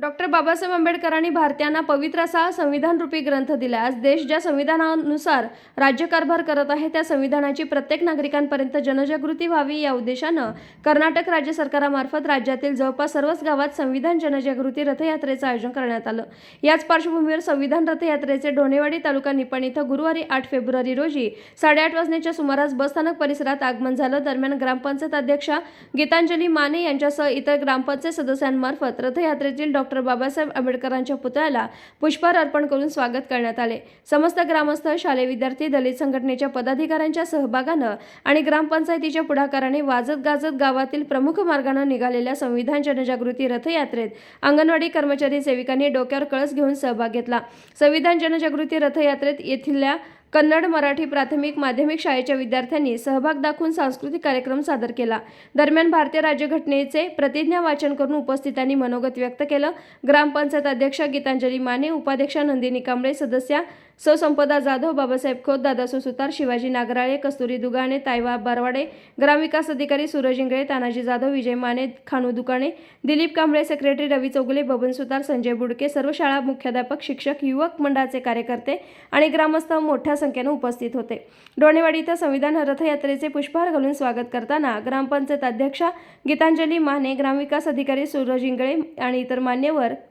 Doctor Babasaheb आंबेडकरांनी भारतीयांना पवित्र असा संविधान रूपी ग्रंथ दिला आज देश ज्या संविधानानुसार राज्यकारभार करत आहे त्या संविधानाची प्रत्येक नागरिकांपर्यंत जनजागृती व्हावी या उद्देशानं कर्नाटक राज्य सरकारामार्फत राज्यातील जवळपास सर्वच गावात संविधान जनजागृती रथयात्रेचं आयोजन करण्यात आलं. याच पार्श्वभूमीवर संविधान रथयात्रेचे ढोणेवाडी तालुका निपाण इथं गुरुवारी आठ फेब्रुवारी रोजी साडेआठ वाजण्याच्या सुमारास बसस्थानक परिसरात आगमन झालं. दरम्यान ग्रामपंचायत अध्यक्षा गीतांजली माने यांच्यासह इतर ग्रामपंचायत सदस्यांमार्फत रथयात्रेतील डॉक्टर बाबासाहेब आंबेडकरांच्या पुतळ्याला पुष्पहार अर्पण करून स्वागत करण्यात आले. समस्त ग्रामस्थ शालेय विद्यार्थी दलित संघटनेच्या पदाधिकाऱ्यांच्या सहभागानं आणि ग्रामपंचायतीच्या पुढाकाराने वाजत गाजत गावातील प्रमुख मार्गानं निघालेल्या संविधान जनजागृती रथयात्रेत अंगणवाडी कर्मचारी सेविकांनी डोक्यावर कळस घेऊन सहभाग घेतला. संविधान जनजागृती रथयात्रेत येथील कन्नड मराठी प्राथमिक माध्यमिक शाळेच्या विद्यार्थ्यांनी सहभाग दाखवून सांस्कृतिक कार्यक्रम सादर केला. दरम्यान भारतीय राज्यघटनेचे प्रतिज्ञा वाचन करून उपस्थितांनी मनोगत व्यक्त केलं. ग्रामपंचायत अध्यक्षा गीतांजली माने उपाध्यक्षा नंदिनी कांबळे सदस्या सौ संपदा जाधव बाबासाहेब खोत दादासो सुतार शिवाजी नागराळे कस्तुरी दुगाणे तायवा बारवाडे ग्रामविकास अधिकारी सूरज इंगळे तानाजी जाधव विजय माने खानू दुकाने दिलीप कांबळे सेक्रेटरी रवी चौगुले बबन सुतार संजय बुडके सर्व शाळा मुख्याध्यापक शिक्षक युवक मंडळाचे कार्यकर्ते आणि ग्रामस्थ मोठ्या संख्येनं उपस्थित होते. डोणेवाडी इथं संविधान रथयात्रेचे पुष्पहार घालून स्वागत करताना ग्रामपंचायत अध्यक्षा गीतांजली माने ग्रामविकास अधिकारी सूरज इंगळे आणि इतर मान्यवर